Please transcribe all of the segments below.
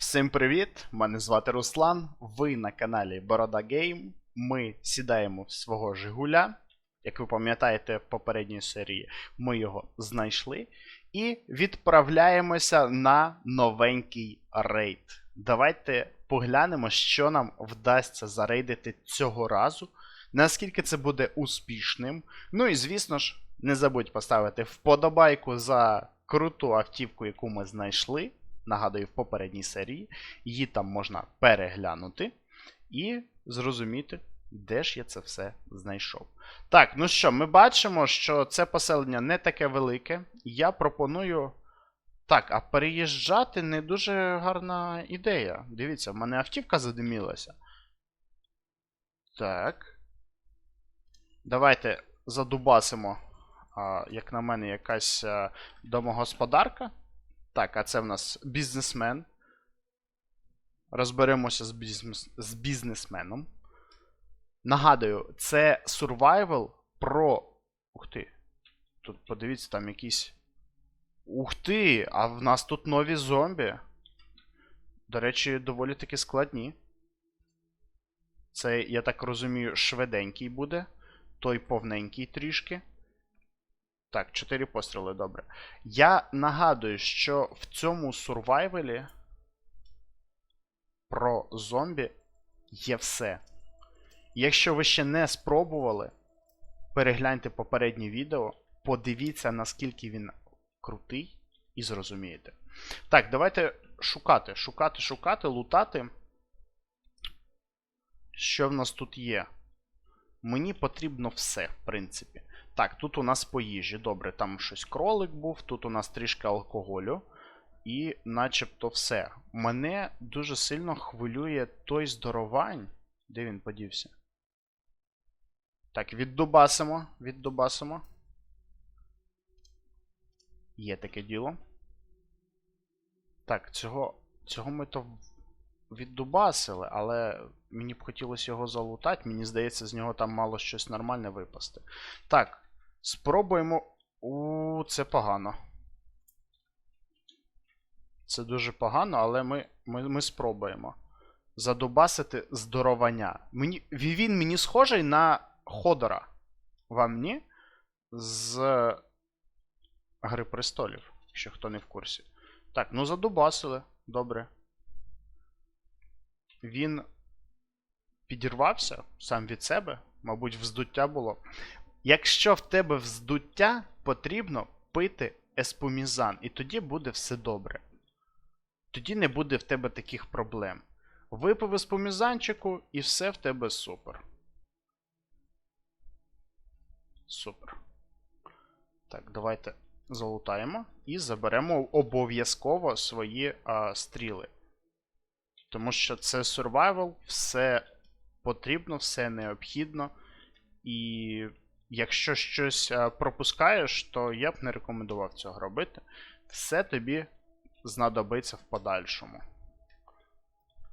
Всім привіт! Мене звати Руслан. Ви на каналі Борода Гейм. Ми сідаємо в свого Жигуля. Як ви пам'ятаєте, в попередній серії ми його знайшли. І відправляємося на новенький рейд. Давайте поглянемо, що нам вдасться зарейдити цього разу. Наскільки це буде успішним. Ну і звісно ж, не забудь поставити вподобайку за круту автівку, яку ми знайшли. Нагадую, в попередній серії. Її там можна переглянути і зрозуміти, де ж я це все знайшов. Так, ну що, ми бачимо, що це поселення не таке велике. Я пропоную. Так, а переїжджати не дуже гарна ідея. Дивіться, в мене автівка задимілася. Так. Давайте задубасимо, як на мене, якась домогосподарка. Так, а це в нас бізнесмен. Розберемося з, бізнес... з бізнесменом. Нагадую, це survival про. Ух ти. Тут подивіться, там якісь. Ух ти! А в нас тут нові зомбі. До речі, доволі таки складні. Це, я так розумію, швиденький буде. Той повненький трішки. Так, 4 постріли, добре. Я нагадую, що в цьому сурвайвелі про зомбі є все. Якщо ви ще не спробували, перегляньте попереднє відео, подивіться, наскільки він крутий, і зрозумієте. Так, давайте шукати, шукати, шукати, лутати. Що в нас тут є? Мені потрібно все, в принципі. Так, тут у нас по їжі. Добре, там щось кролик був, тут у нас трішки алкоголю. І начебто все. Мене дуже сильно хвилює той здоровань. Де він подівся? Так, віддубасимо, віддубасимо. Є таке діло. Так, цього. Цього ми то віддубасили, але мені б хотілося його залутати. Мені здається, з нього там мало щось нормальне випасти. Так, спробуємо. У, це погано. Це дуже погано, але ми, ми, ми спробуємо. Задубасити здоровання. Мені, він мені схожий на Ходора. Вам ні? З Гри престолів, якщо хто не в курсі. Так, ну задубасили. Добре. Він підірвався сам від себе. Мабуть, вздуття було. Якщо в тебе вздуття, потрібно пити еспумізан, і тоді буде все добре. Тоді не буде в тебе таких проблем. Випив еспумізанчику, і все в тебе супер. Супер. Так, давайте залутаємо і заберемо обов'язково свої а, стріли. Тому що це survival, все потрібно, все необхідно. І якщо щось пропускаєш, то я б не рекомендував цього робити. Все тобі знадобиться в подальшому.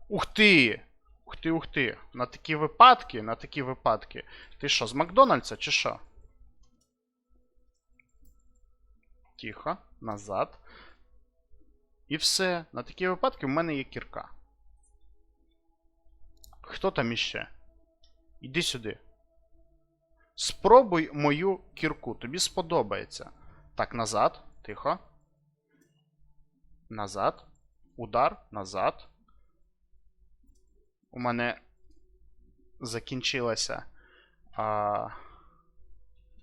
Ух ти! Ух ти, ух ти! На такі випадки, на такі випадки. Ти що, з Макдональдса чи що? Тихо, назад. І все. На такі випадки в мене є кірка. Хто там іще? Іди сюди. Спробуй мою кірку. Тобі сподобається. Так, назад. Тихо. Назад. Удар. Назад. У мене закінчилася а,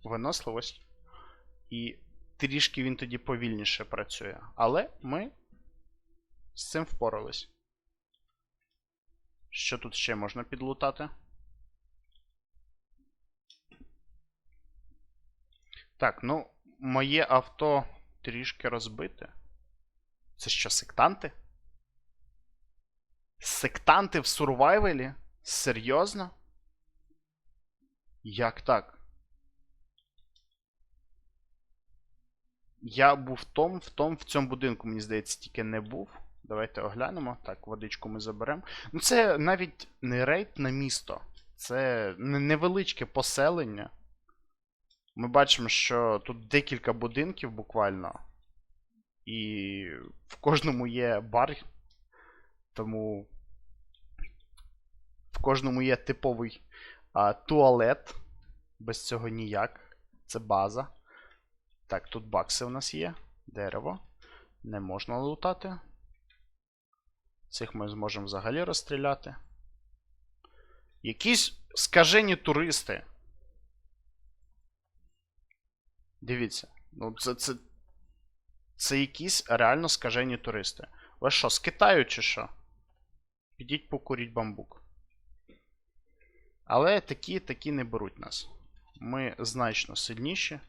виносливість. І трішки він тоді повільніше працює. Але ми з цим впорались. Що тут ще можна підлутати? Так, ну, моє авто трішки розбите. Це що, сектанти? Сектанти в сурвайвелі? Серйозно? Як так? Я був в том, в том, в цьому будинку, мені здається, тільки не був. Давайте оглянемо. Так, водичку ми заберемо. Ну, це навіть не рейд на місто. Це невеличке поселення. Ми бачимо, що тут декілька будинків буквально. І в кожному є бар. Тому в кожному є типовий а, туалет. Без цього ніяк. Це база. Так, тут бакси у нас є. Дерево. Не можна лутати. Цих ми зможемо взагалі розстріляти. Якісь скажені туристи. Дивіться. Ну, це, це, це якісь реально скажені туристи. Ви що, з Китаю чи що? Підіть покуріть бамбук. Але такі, такі не беруть нас. Ми значно сильніші.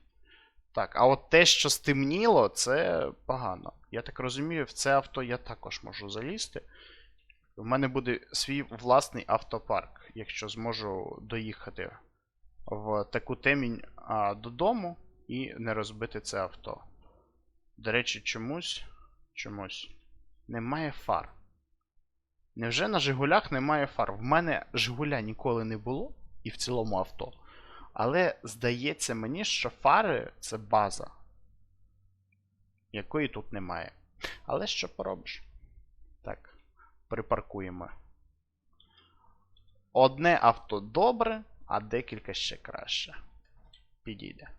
Так, а от те, що стемніло, це погано. Я так розумію, в це авто я також можу залізти. В мене буде свій власний автопарк, якщо зможу доїхати в таку темінь а, додому і не розбити це авто. До речі, чомусь. Чомусь. Немає фар. Невже на Жигулях немає фар? В мене Жигуля ніколи не було, і в цілому авто. Але здається мені, що фари це база, якої тут немає. Але що поробиш? Так, припаркуємо. Одне авто добре, а декілька ще краще. Підійде.